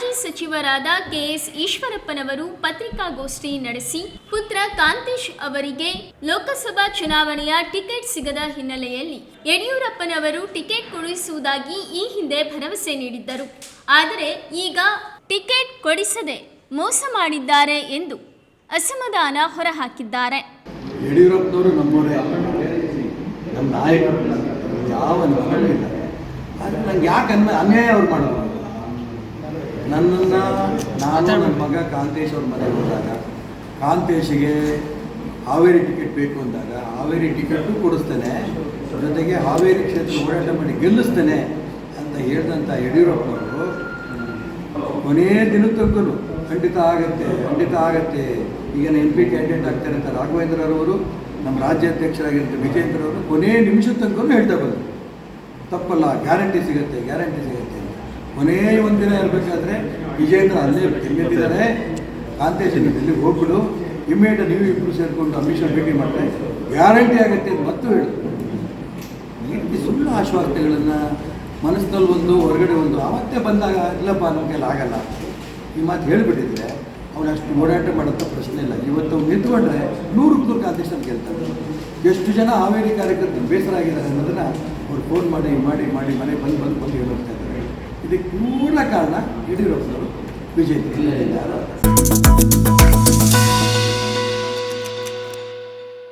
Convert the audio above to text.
ಸಚಿವರಾದ ಕೆಎಸ್ ಈಶ್ವರಪ್ಪನವರು ಪತ್ರಿಕಾಗೋಷ್ಠಿ ನಡೆಸಿ, ಪುತ್ರ ಕಾಂತೇಶ್ ಅವರಿಗೆ ಲೋಕಸಭಾ ಚುನಾವಣೆಯ ಟಿಕೆಟ್ ಸಿಗದ ಹಿನ್ನೆಲೆಯಲ್ಲಿ ಯಡಿಯೂರಪ್ಪನವರು ಟಿಕೆಟ್ ಕೊಡಿಸುವುದಾಗಿ ಈ ಹಿಂದೆ ಭರವಸೆ ನೀಡಿದ್ದರು. ಆದರೆ ಈಗ ಟಿಕೆಟ್ ಕೊಡಿಸದೆ ಮೋಸ ಮಾಡಿದ್ದಾರೆ ಎಂದು ಅಸಮಾಧಾನ ಹೊರಹಾಕಿದ್ದಾರೆ. ಯಡಿಯೂರಪ್ಪನವರು ನಮ್ಮವರೇ ನಮ್ಮ ನಾಯಕರು ಯಾವ ನಂಗೆ ಯಾಕೆ ಅನ್ಯ ಅನ್ಯಾಯ ಅವ್ರು ಮಾಡೋದು ನನ್ನನ್ನು ನಾನು ನನ್ನ ಮಗ ಕಾಂತೇಶ್ ಅವ್ರ ಮನೆಗೆ ಹೋದಾಗ ಕಾಂತೇಶಿಗೆ ಹಾವೇರಿ ಟಿಕೆಟ್ ಬೇಕು ಅಂದಾಗ ಹಾವೇರಿ ಟಿಕೆಟು ಕೊಡಿಸ್ತೇನೆ. ಜೊತೆಗೆ ಹಾವೇರಿ ಕ್ಷೇತ್ರ ಹೋರಾಟ ಮಾಡಿ ಗೆಲ್ಲಿಸ್ತೇನೆ ಅಂತ ಹೇಳಿದಂಥ ಯಡಿಯೂರಪ್ಪನವರು ಕೊನೆಯ ದಿನ ತನಕನು ಖಂಡಿತ ಆಗತ್ತೆ ಖಂಡಿತ ಆಗತ್ತೆ. ಈಗ ಎಂ ಪಿ ಕ್ಯಾಂಡಿಡೇಟ್ ಆಗ್ತಾರೆ ಅಂತ ರಾಘವೇಂದ್ರರವರು ನಮ್ಮ ರಾಜ್ಯಾಧ್ಯಕ್ಷರಾಗಿರ್ತಾರೆ ವಿಜೇಂದ್ರವರು ಕೊನೆಯ ನಿಮಿಷದ ತನಕ ಹೇಳ್ತಾ ಬಂದರು. ತಪ್ಪಲ್ಲ ಗ್ಯಾರಂಟಿ ಸಿಗುತ್ತೆ ಗ್ಯಾರಂಟಿ ಸಿಗುತ್ತೆ ಅಂತ. ಕೊನೆಯ ಒಂದಿನ ಇರಬೇಕಾದ್ರೆ ವಿಜೇಂದ್ರ ಅಲ್ಲೇ ಎಲ್ಲಿದ್ದಾರೆ ಕಾಂತೇಶ್ ಇಲ್ಲಿ ಹೋಗ್ಬಿಡು. ಇಮ್ಮಿಡಿಯೇಟ್ ನೀವು ಇಬ್ಬರು ಸೇರಿಕೊಂಡು ಅಮಿತ್ ಶಾ ಭೇಟಿ ಮಾಡ್ತಾರೆ. ಗ್ಯಾರಂಟಿ ಆಗುತ್ತೆ ಅಂತ ಮತ್ತು ಹೇಳಿದ್ರು ಈ ರೀತಿ ಸುಳ್ಳು ಆಶ್ವಾಸನೆಗಳನ್ನು ಮನಸ್ಸಿನಲ್ಲಿ ಒಂದು, ಹೊರಗಡೆ ಒಂದು ಅವತ್ತೇ ಬಂದಾಗ ಇಲ್ಲಪ್ಪ ನಮ್ಮ ಕೈಲಿ ಆಗಲ್ಲ. ಈ ಮಾತು ಹೇಳಿಬಿಟ್ಟಿದ್ರೆ ಅವ್ನು ಅಷ್ಟು ಓಡಾಟ ಮಾಡೋಂಥ ಪ್ರಶ್ನೆ ಇಲ್ಲ. ಇವತ್ತು ಅವ್ನು ನಿಂತ್ಕೊಂಡ್ರೆ ನೂರಕ್ಕೆ ನೂರು ಕಾಂತೇಶನ್ ಗೆಲ್ತಾರೆ ಎಷ್ಟು ಜನ ಹಾವೇರಿ ಕಾರ್ಯಕರ್ತರು ಬೇಸರ ಆಗಿದ್ದಾರೆ ಅನ್ನೋದನ್ನು ಅವ್ರು ಫೋನ್ ಮಾಡಿ ಮಾಡಿ ಮಾಡಿ ಮನೆಗೆ ಬಂದು ಬಂದು ಬಂದು ಇದ್ದಾರೆ ಇದಕ್ಕೆ ಪೂರ್ಣ ಕಾರಣ ಯಡಿಯೂರಪ್ಪನವರು ಬಿಜೆಪಿ.